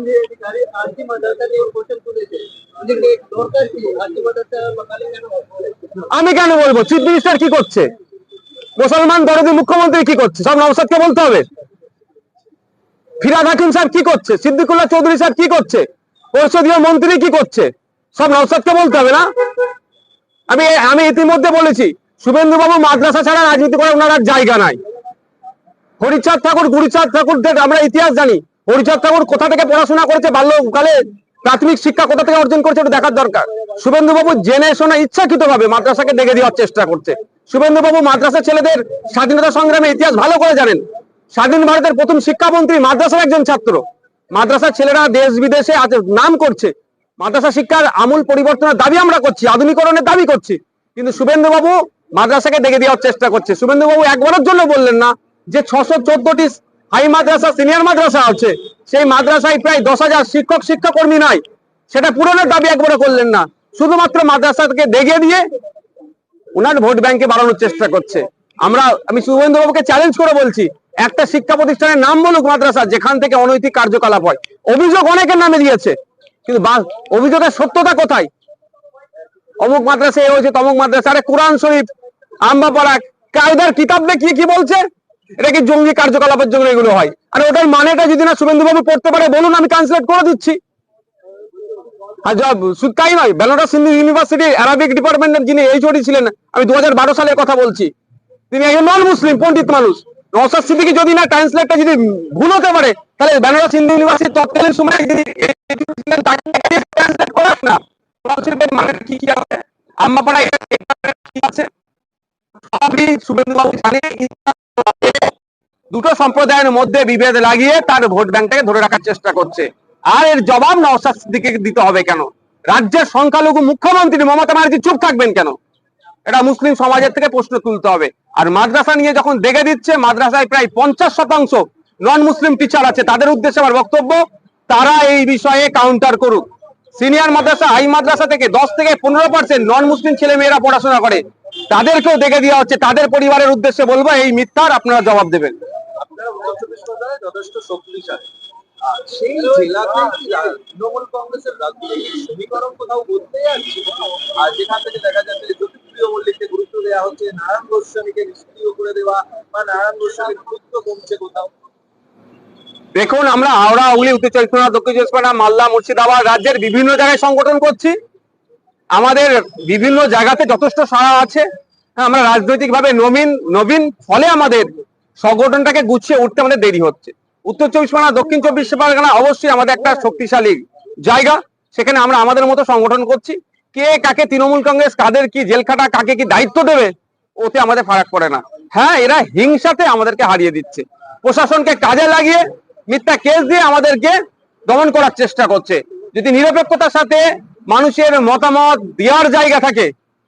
संजय अधिकारी आरती मदरसा নিয়ে কোশ্চেন তুলেছে যে দরকার কি আরতি মাদ্রাসা বাঙালি কেন আমি কেন বলবো চিফ মিনিস্টার কি করছে মুসলমান দরদি মুখ্যমন্ত্রী কি করছে সব নওসাদকে বলতে হবে ফিরাদ হাকিম সাহেব কি করছে সিদ্দিকুল্লাহ চৌধুরী সাহেব কি করছে পরিষদীয় মন্ত্রী কি করছে সব নওসাদকে বলতে হবে না আমি আমি ইতিমধ্যে বলেছি শুভেন্দু বাবু মাদ্রাসা ছাড়া রাজনীতি করার ওনার আর জায়গা নাই হরিচাঁদ ঠাকুর গুরুচাঁদ ঠাকুরদের আমরা ইতিহাস জানি হরিচাঁদ ঠাকুর কোথা থেকে পড়াশোনা করেছে, বাল্যকালে প্রাথমিক শিক্ষা কোথা থেকে অর্জন করেছে এটা দেখার দরকার। শুভেন্দু বাবু জেনে শোনা ইচ্ছাকৃত ভাবে মাদ্রাসাকে ডেকে দেওয়ার চেষ্টা করছে। শুভেন্দু বাবু মাদ্রাসা ছেলেদের স্বাধীনতা সংগ্রামের ইতিহাস ভালো করে জানেন। স্বাধীন ভারতের প্রথম শিক্ষামন্ত্রী মাদ্রাসার একজন ছাত্র। মাদ্রাসার ছেলেরা দেশ বিদেশে আজ নাম করছে। মাদ্রাসা শিক্ষার আমূল পরিবর্তনের দাবি আমরা করছি, আধুনিকরণের দাবি করছি। কিন্তু শুভেন্দুবাবু মাদ্রাসাকে ডেকে দেওয়ার চেষ্টা করছে। শুভেন্দু বাবু একবারের জন্য বললেন না যে ছশো চোদ্দটি হাই মাদ্রাসা, সিনিয়র মাদ্রাসা আছে। সেই মাদ্রাসায় প্রায় দশ হাজার শিক্ষক, শিক্ষাকর্মী নাই। সেটা পূরণের দাবি একবারও করলেন না। শুধুমাত্র মাদ্রাসাকে ডেকে দিয়ে ওনার ভোট ব্যাংকে বাড়ানোর চেষ্টা করছে। আমরা, আমি শুভেন্দুবাবুকে চ্যালেঞ্জ করে বলছি, একটা শিক্ষা প্রতিষ্ঠানের নাম বলুক মাদ্রাসা, যেখান থেকে অনৈতিক কার্যকলাপ হয়। অভিযোগ অনেকের নামে দিয়েছে, কিন্তু অভিযোগের সত্যতা কোথায়? অমুক মাদ্রাসা এ হয়েছে, তমুক মাদ্রাসা। আরে কোরআন শরীফ আম্বাপাড়া কায়দার কিতাব দেখিয়ে কি বলছে? এটা কি জঙ্গি কার্যকলাপের জন্য এগুলো হয়? আর ওটার মানেটা যদি না শুভেন্দু বাবু পড়তে পারে, বলুন, আমি ট্রান্সলেট করে দিচ্ছি। আর তাই নয় বেলোরা সিন্ধু ইউনিভার্সিটি অ্যারাবিক ডিপার্টমেন্টের যিনি এইচওডি ছিলেন, আমি দু কথা বলছি। তিনি একজন নন মুসলিম পণ্ডিত মানুষ। সিদ্দিকী যদি না ট্রান্সলেটটা যদি ভুল হতে পারে, তাহলে বেনারস হিন্দু ইউনিভার্সিটি তৎকালীন সময় যদি ট্রান্সলেট করাক না। মানে কি কি আছে? আম্মাপাড়া কি আছে? শুভেন্দু দুটো সম্প্রদায়ের মধ্যে বিভেদ লাগিয়ে তার ভোট ব্যাংকটাকে ধরে রাখার চেষ্টা করছে। আর এর জবাব নওসাদ সিদ্দিকে দিতে হবে কেন? রাজ্যের সংখ্যালঘু মুখ্যমন্ত্রী মমতা ব্যানার্জি চুপ থাকবেন কেন? এটা মুসলিম সমাজের থেকে প্রশ্ন তুলতে হবে। আর মাদ্রাসা নিয়ে যখন দেখে দিচ্ছে, মাদ্রাসায় প্রায় পঞ্চাশ শতাংশ নন মুসলিম টিচার আছে, তাদের উদ্দেশ্যে আমার বক্তব্য, তারা এই বিষয়ে কাউন্টার করুক। সিনিয়র মাদ্রাসা হাই মাদ্রাসা থেকে দশ থেকে পনেরো পার্সেন্ট নন মুসলিম ছেলে মেয়েরা পড়াশোনা করে। তাদেরকেও দেখে দেওয়া হচ্ছে, তাদের পরিবারের উদ্দেশ্যে বলব, এই মিথ্যার আপনারা জবাব দেবেন। আপনারা উত্তর চব্বিশ পরগনায় যথেষ্ট শক্তিশালী। সেই জেলাতে কি তৃণমূল কংগ্রেসের রাজনৈতিক সমীকরণ কোথাও বদলে যাচ্ছে? আর যেখান থেকে দেখা যাচ্ছে যে জ্যোতিপ্রিয় মল্লিককে গুরুত্ব দেওয়া হচ্ছে নারায়ণ গোস্বামীকে নিষ্ক্রিয় করে দেওয়া বা নারায়ণ গোস্বামীর গুরুত্ব কমছে কোথাও? দেখুন আমরা হাওড়া হুগলি উত্তর চব্বিশ পরগনা দক্ষিণ চব্বিশ পরগনা মালদা মুর্শিদাবাদ রাজ্যের বিভিন্ন জায়গায় সংগঠন করছি। আমাদের বিভিন্ন জায়গাতে যথেষ্ট সাড়া আছে। হ্যাঁ, আমরা রাজনৈতিকভাবে নবীন নবীন ফলে আমাদের সংগঠনটাকে গুছিয়ে উঠতে আমাদের দেরি হচ্ছে। উত্তর চব্বিশ পরগনা, দক্ষিণ চব্বিশ পরগনা অবশ্যই আমাদের একটা শক্তিশালী জায়গা। সেখানে আমরা আমাদের মতো সংগঠন করছি। কে কাকে তৃণমূল কংগ্রেস, কাদের কি জেলখাটা কাকে কি দায়িত্ব দেবে, ওতে আমাদের ফারাক পড়ে না। হ্যাঁ এরা হিংসাতে আমাদেরকে হারিয়ে দিচ্ছে। প্রশাসনকে কাজে লাগিয়ে মিথ্যা কেস দিয়ে আমাদেরকে দমন করার চেষ্টা করছে। যদি নিরপেক্ষতার সাথে মানুষের মতামত দেওয়ার জায়গা থাকে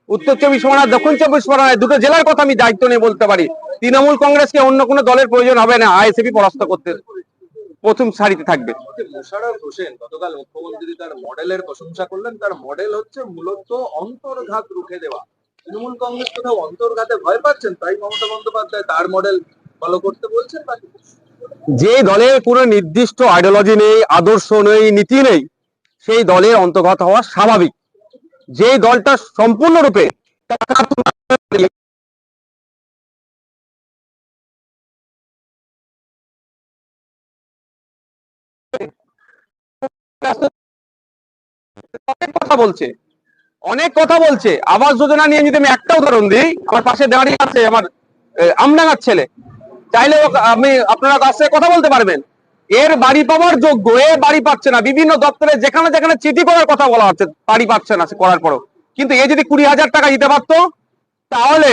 উত্তর চব্বিশ পরগনা দক্ষিণ চব্বিশ পরগনায় দুটো জেলার কথা আমি দায়িত্ব নিয়ে বলতে পারি। তৃণমূল কংগ্রেসকে অন্য কোনো দলের প্রয়োজন হবে না আইএসএপি পরাস্ত করতে প্রথম সারিতে থাকবে। মোশাররফ হোসেন গতকাল মুখ্যমন্ত্রী তার মডেলের প্রশংসা করলেন। তার মডেল হচ্ছে মূলত অন্তর্ঘাত রুখে দেওয়া। তৃণমূল কংগ্রেস কোথাও অন্তর্ঘাতে ভয় পাচ্ছেন? তাই মমতা বন্দ্যোপাধ্যায় তার মডেল ফলো করতে বলছেন যে দলের কোনো নির্দিষ্ট আইডিওলজি নেই আদর্শ নেই নীতি নেই সেই দলের অন্তর্ঘাত হওয়া স্বাভাবিক। যে দলটা সম্পূর্ণরূপে অনেক কথা বলছে। অনেক কথা বলছে। আবাস যোজনা নিয়ে যদি আমি একটা উদাহরণ দিই, আমার পাশে দাঁড়িয়ে আছে আমার আমডাঙ্গার ছেলে। চাইলে আপনি, আপনারা কাছে কথা বলতে পারবেন? এর বাড়ি পাওয়ার যোগ্য, এ বাড়ি পাচ্ছে না। বিভিন্ন দপ্তরে যেখানে যেখানে চিঠি করার কথা বলা হচ্ছে, বাড়ি পাচ্ছে না করার পরও। কিন্তু এ যদি কুড়ি হাজার টাকা দিতে পারতো, তাহলে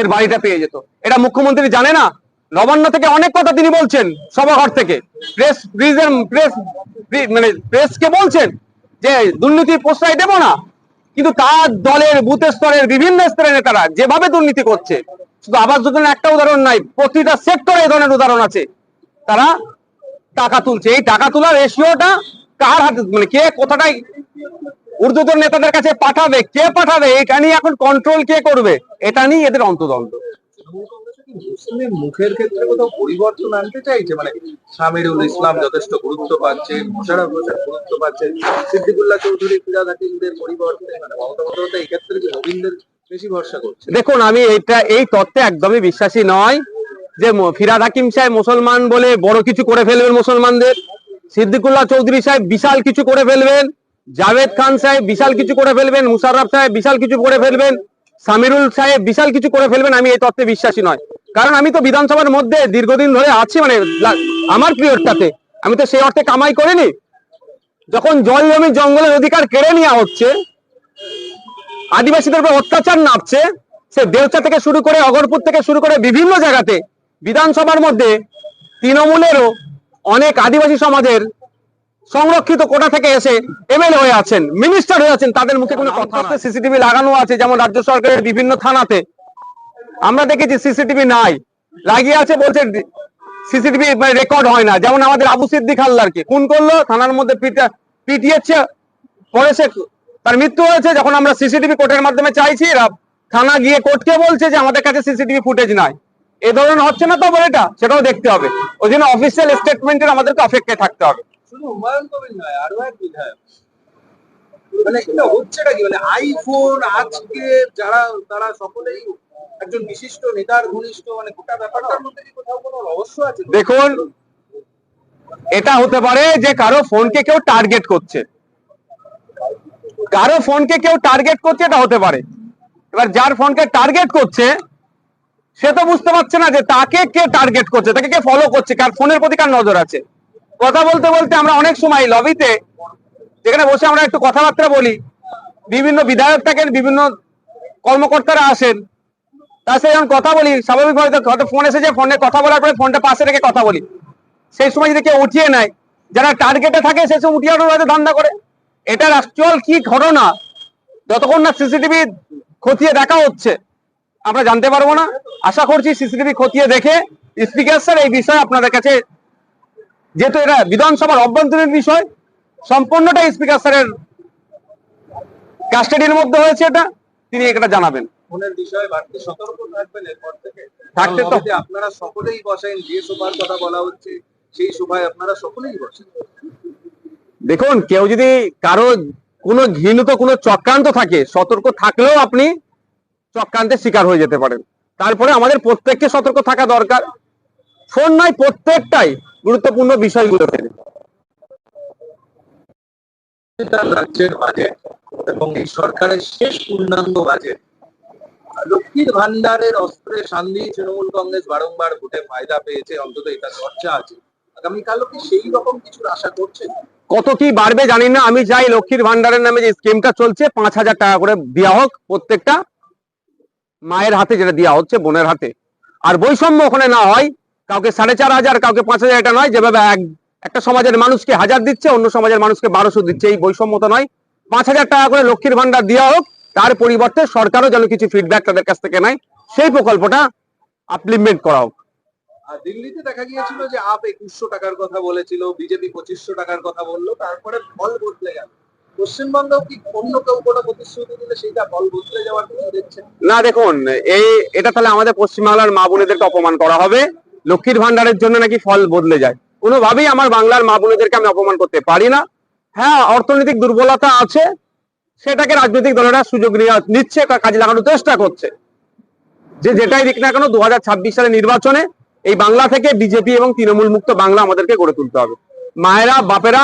এর বাড়িটা পেয়ে যেত। এটা মুখ্যমন্ত্রী জানে না। নবান্ন থেকে অনেক কথা তিনি বলছেন সভাঘর থেকে। প্রেস প্রেস মানে প্রেসকে বলছেন যে দুর্নীতি প্রশ্রয় দেব না। কিন্তু তার দলের বুথ স্তরের বিভিন্ন স্তরের নেতারা যেভাবে দুর্নীতি করছে, শুধু আবাস যোজনার একটা উদাহরণ নাই, প্রতিটা সেক্টরে এই ধরনের উদাহরণ আছে। তারা টাকা তুলছে। এই টাকা তোলার রেশিওটা কার হাতে? মানে কে কোথাটাই ঊর্ধ্বতন নেতাদের কাছে পাঠাবে? কে পাঠাবে? এটা নিয়ে এখন কন্ট্রোল কে করবে? এটা নিয়ে এদের মুসলিম মুখের ক্ষেত্রে কোথাও পরিবর্তন আনতে চাইছে? মানে সামিরুল ইসলাম যথেষ্ট গুরুত্ব পাচ্ছেন মোশারফ হোসেন গুরুত্ব পাচ্ছেন সিদ্দিকুল্লাহ চৌধুরী ফিরাদ হাকিমদের পরিবর্তে মানে মমতা বন্দ্যোপাধ্যায় এই ক্ষেত্রে কি নবীনদের বেশি ভরসা করছে? দেখুন আমি এটা এই তত্ত্বে একদমই বিশ্বাসী নয়। যে ফিরাদ হাকিম সাহেব মুসলমান বলে বড় কিছু করে ফেলবেন মুসলমানদের। সিদ্দিকুল্লাহ চৌধুরী সাহেব বিশাল কিছু করে ফেলবেন। জাভেদ খান সাহেব বিশাল কিছু করে ফেলবেন। মুশারফ সাহেব বিশাল কিছু করে ফেলবেন। সামিরুল সাহেব বিশাল কিছু করে ফেলবেন। আমি এই তত্ত্বে বিশ্বাসী নয়। কারণ আমি তো বিধানসভার মধ্যে দীর্ঘদিন ধরে আছি মানে আমার পিরিয়ডটাতে আমি তো সেই অর্থে কামাই করিনি। যখন জল জমি জঙ্গলের অধিকার কেড়ে নেওয়া হচ্ছে, আদিবাসীদের উপর অত্যাচার নামছে সে দেউচা থেকে শুরু করে, অগরপুর থেকে শুরু করে বিভিন্ন জায়গাতে বিধানসভার মধ্যে তৃণমূলেরও অনেক আদিবাসী সমাজের সংরক্ষিত কোটা থেকে এসে এমএলএ হয়ে আছেন মিনিস্টার হয়ে আছেন, তাদের মুখে কোনো কথা সিসিটিভি লাগানো আছে, যেমন রাজ্য সরকারের বিভিন্ন থানাতে। আমরা দেখেছি সিসিটিভি নাই। লাগিয়ে আছে বলছে সিসিটিভি মানে রেকর্ড হয় না। যেমন আমাদের আবু সিদ্দিক হালদারকে। খুন করল, থানার মধ্যে পিটা- পিটিয়েছে, পরে সে তার মৃত্যু হয়েছে। যখন আমরা সিসিটিভি কোর্টের মাধ্যমে চাইছি থানা গিয়ে কোর্টকে বলছে যে আমাদের কাছে সিসিটিভি ফুটেজ নাই। এ ধরনের হচ্ছে না তো এটা সেটাও দেখতে হবে। ওই জন্য অফিসিয়াল স্টেটমেন্টের আমাদেরকে অপেক্ষায় থাকতে হবে। শুধু হুমায়ুন কবির নয় আরও এক বিধায়ক। মানে এটা হচ্ছেটা কি? মানে আইফোন আজকে যারা তারা সকলেই একজন বিশিষ্ট নেতার ঘনিষ্ঠ মানে গোটা ব্যাপারটার মধ্যে কি কোথাও কোনো রহস্য আছে? দেখুন এটা হতে পারে যে কারও ফোনকে কেউ টার্গেট করছে। কারও ফোনকে কেউ টার্গেট করছে এটা হতে পারে। এবার যার ফোনকে টার্গেট করছে সে তো বুঝতে পারছে না যে তাকে কে টার্গেট করছে, তাকে কে ফলো করছে, কার ফোনের প্রতি কার নজর আছে। কথা বলতে বলতে আমরা অনেক সময় লবিতে যেখানে বসে আমরা একটু কথাবার্তা বলি, বিভিন্ন বিধায়ক থাকেন, বিভিন্ন কর্মকর্তারা আসেন, তার সাথে যখন কথা বলি স্বাভাবিকভাবে হয়তো ফোন এসেছে ফোনে কথা বলার পরে ফোনটা পাশে রেখে কথা বলি। সেই সময় যদি কেউ উঠিয়ে নেয়, যারা টার্গেটে থাকে, সে সব উঠিয়ে হয়তো ধান্দা করে। এটার অ্যাকচুয়াল কি ঘটনা, যতক্ষণ না সিসিটিভি খতিয়ে দেখা হচ্ছে আমরা জানতে পারব না। আশা করছি সিসিটিভি খতিয়ে দেখে স্পিকার স্যার এই বিষয়ে আপনাদের কাছে যেহেতু এটা বিধানসভার অভ্যন্তরীণ বিষয় সম্পূর্ণটা স্পিকার স্যারের কাস্টাডির মধ্যে হয়েছে এটা তিনি এটা জানাবেন। ফোনের বিষয়ে বাড়তি সতর্ক থাকবেন এরপর থেকে। থাকতে তো- আপনারা সকলেই বসেন যে কথা বলা হচ্ছে সেই সভায় আপনারা সকলেই বসেন। দেখুন কেউ যদি কারও কোনো ঘৃণিত কোনো চক্রান্ত থাকে সতর্ক থাকলেও আপনি চক্রান্তের শিকার হয়ে যেতে পারেন। তারপরে আমাদের প্রত্যেককে সতর্ক থাকা দরকার। ফোন নয় প্রত্যেকটাই গুরুত্বপূর্ণ বিষয়গুলোতে এটা রাজ্যের বাজেট এবং এই সরকারের শেষ পূর্ণাঙ্গ বাজেট লক্ষ্মীর ভান্ডারের অস্ত্রে তৃণমূল কংগ্রেস বারংবার ভোটে ফায়দা পেয়েছে অন্তত এটা চর্চা আছে। আগামীকালও কি সেই রকম কিছুর আশা করছেন কত কি বাড়বে জানি না। আমি চাই লক্ষ্মীর ভান্ডারের নামে যে স্কিমটা চলছে পাঁচ হাজার টাকা করে দেওয়া হোক প্রত্যেকটা। মায়ের হাতে যেটা দেওয়া হচ্ছে, বোনের হাতে। আর বৈষম্য ওখানে না হয়, কাউকে সাড়ে চার হাজার, কাউকে পাঁচ হাজার এটা নয়, যেভাবে এক একটা সমাজের মানুষকে হাজার দিচ্ছে, অন্য সমাজের মানুষকে বারোশো দিচ্ছে, এই বৈষম্যতা নয়। পাঁচ হাজার টাকা করে লক্ষ্মীর ভান্ডার দেওয়া হোক, তার পরিবর্তে সরকারও যেন কিছু ফিডব্যাক তাদের কাছ থেকে নেয়, সেই প্রকল্পটা আপলিমেন্ট করা হোক। দিল্লিতে দেখা গিয়েছিল যে আপ একুশশো টাকার কথা বলেছিল, বিজেপি পঁচিশশো টাকার কথা বলল, তারপরে ফল বদলে গেল। না, দেখুন এটা তাহলে আমাদের পশ্চিমবাংলার মা বোনেদেরকে অপমান করা হবে। লক্ষ্মীর ভান্ডারের জন্য নাকি ফল বদলে যায়। কোনোভাবেই আমার বাংলার মা বোনেদেরকে আমি অপমান করতে পারি না। হ্যাঁ অর্থনৈতিক দুর্বলতা আছে, সেটাকে রাজনৈতিক দলেরা সুযোগ নিচ্ছে কাজে লাগানোর চেষ্টা করছে। যে যেটাই দিক না কেন দু সালের নির্বাচনে এই বাংলা থেকে বিজেপি এবং তৃণমূল মুক্ত বাংলা আমাদেরকে গড়ে তুলতে হবে। মায়েরা, বাপেরা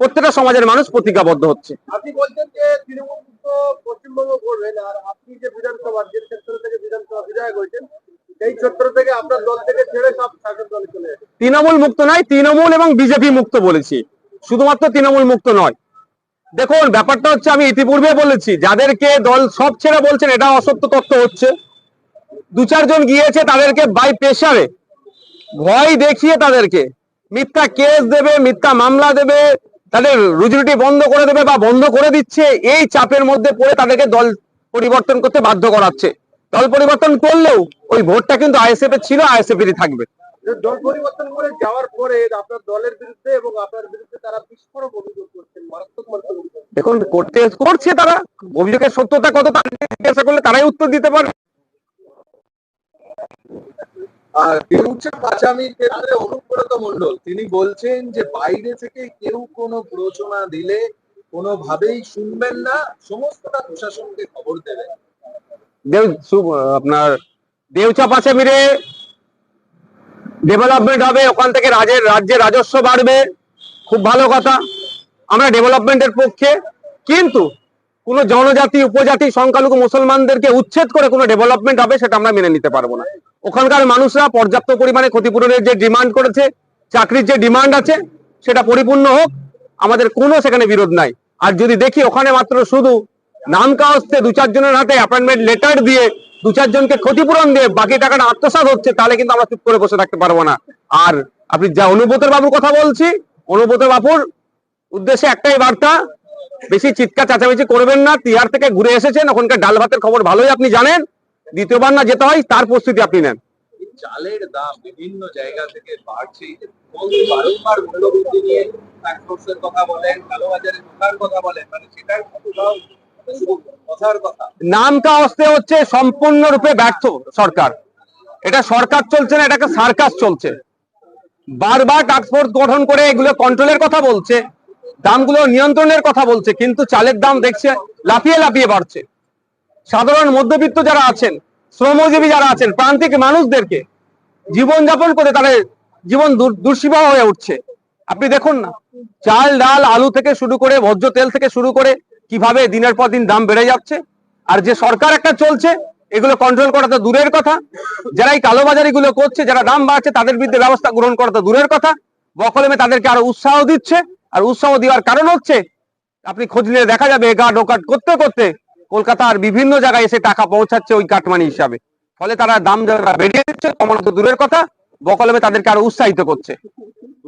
প্রত্যেকটা সমাজের মানুষ প্রতিজ্ঞাবদ্ধ হচ্ছে। আপনি বলছেন যে তৃণমূল মুক্ত পশ্চিমবঙ্গ করবেন আর আপনি যে বিধানসভা যে ক্ষেত্র থেকে বিধানসভা বিধায়ক হয়েছেন সেই ক্ষেত্র থেকে আপনার দল থেকে ছেড়ে সব শাসক দলে চলে তৃণমূল মুক্ত নয় তৃণমূল এবং বিজেপি মুক্ত বলেছি। শুধুমাত্র তৃণমূল মুক্ত নয়। দেখুন ব্যাপারটা হচ্ছে আমি ইতিপূর্বে বলেছি যাদেরকে দল সব ছেড়ে বলছেন এটা অসত্য তথ্য হচ্ছে। দু চারজন গিয়েছে তাদেরকে বাই প্রেসারে ভয় দেখিয়ে তাদেরকে। মিথ্যা কেস দেবে মিথ্যা মামলা দেবে তাদের রুজিরুটি বন্ধ করে দেবে বা বন্ধ করে দিচ্ছে এই চাপের মধ্যে পড়ে তাদেরকে দল পরিবর্তন করতে বাধ্য করাচ্ছে। দল পরিবর্তন করলেও ওই ভোটটা কিন্তু আইএসএফ এর ছিল আইএসএফ এরই থাকবে। দল পরিবর্তন করে যাওয়ার পরে আপনার দলের বিরুদ্ধে এবং আপনার বিরুদ্ধে তারা বিস্ফোরক অভিযোগ করছেন মারাত্মক মারাত্মক দেখুন করতে করছে তারা অভিযোগের সত্যতা কত তার জিজ্ঞাসা করলে তারাই উত্তর দিতে পারে দেউচা পাচামির ক্ষেত্রে অনুব্রত মন্ডল তিনি বলছেন যে, বাইরে থেকে কেউ কোনো প্ররোচনা দিলে কোনোভাবেই শুনবেন না, সমস্তটা প্রশাসনকে খবর দেবেন। আপনার দেউচা পাশে মিলে ডেভেলপমেন্ট হবে, ওখান থেকে রাজ্যের রাজ্যের রাজস্ব বাড়বে, খুব ভালো কথা। আমরা ডেভেলপমেন্টের পক্ষে, কিন্তু কোনো জনজাতি, উপজাতি, সংখ্যালঘু, মুসলমানদেরকে উচ্ছেদ করে কোনো ডেভেলপমেন্ট হবে, সেটা আমরা মেনে নিতে পারব না। ওখানকার মানুষরা পর্যাপ্ত পরিমাণে ক্ষতিপূরণের যে ডিমান্ড করেছে, চাকরির যে ডিমান্ড আছে, সেটা পরিপূর্ণ হোক, আমাদের কোনো সেখানে বিরোধ নাই। আর যদি দেখি ওখানে মাত্র শুধু নাম কাওয়াজতে দু চারজনের হাতে অ্যাপয়েন্টমেন্ট লেটার দিয়ে দু চারজনকে ক্ষতিপূরণ দিয়ে বাকি টাকাটা আত্মসাৎ হচ্ছে, তাহলে কিন্তু আমরা চুপ করে বসে থাকতে পারব না। আর আপনি যা অনুব্রতের বাবুর কথা বলছি অনুব্রত বাবুর উদ্দেশ্যে একটাই বার্তা, বেশি চিৎকার, চেঁচামেচি করবেন না, তিহার থেকে ঘুরে এসেছেন, ওখানকার ডাল ভাতের খবর ভালোই আপনি জানেন। দ্বিতীয়বার না যেতে হয় তার প্রস্তুতি আপনি নেন। চালের দাম বিভিন্ন জায়গা থেকে বাড়ছে। এই যে মোদী বারংবার মূল্যবৃদ্ধি নিয়ে ট্যাক্সের কথা বলেন কালোবাজারে ঢোকার কথা বলেন মানে সেটার কথার কথা। নাম কাওয়াজতে হচ্ছে সম্পূর্ণরূপে ব্যর্থ সরকার। এটা সরকার চলছে না এটাকে সার্কাস চলছে। বারবার টাস্কফোর্স গঠন করে এগুলো কন্ট্রোলের কথা বলছে দামগুলো নিয়ন্ত্রণের কথা বলছে কিন্তু চালের দাম দেখছে লাফিয়ে লাফিয়ে বাড়ছে। সাধারণ মধ্যবিত্ত যারা আছেন, শ্রমজীবী যারা আছেন, প্রান্তিক মানুষদেরকে জীবনযাপন করে তাদের জীবন দুর- হয়ে উঠছে। আপনি দেখুন না, চাল, ডাল, আলু থেকে শুরু করে ভোজ্য তেল থেকে শুরু করে কীভাবে দিনের পর দিন দাম বেড়ে যাচ্ছে। আর যে সরকার একটা চলছে, এগুলো কন্ট্রোল করা তো দূরের কথা। যারা এই কালোবাজারি গুলো করছে, যারা দাম বাড়ছে তাদের বিরুদ্ধে ব্যবস্থা গ্রহণ করা তো দূরের কথা। বকলমে তাদেরকে আরও উৎসাহ দিচ্ছে। আর উৎসাহ দেওয়ার কারণ হচ্ছে, আপনি খোঁজ নিয়ে দেখা যাবে গার্ড ওকাট করতে করতে কলকাতার বিভিন্ন জায়গায় এসে টাকা পৌঁছাচ্ছে ওই কাটমানি হিসাবে। ফলে তারা দাম বেড়ে যাচ্ছে কমানো তো দূরের কথা, বকলমে তাদেরকে আরও উৎসাহিত করছে।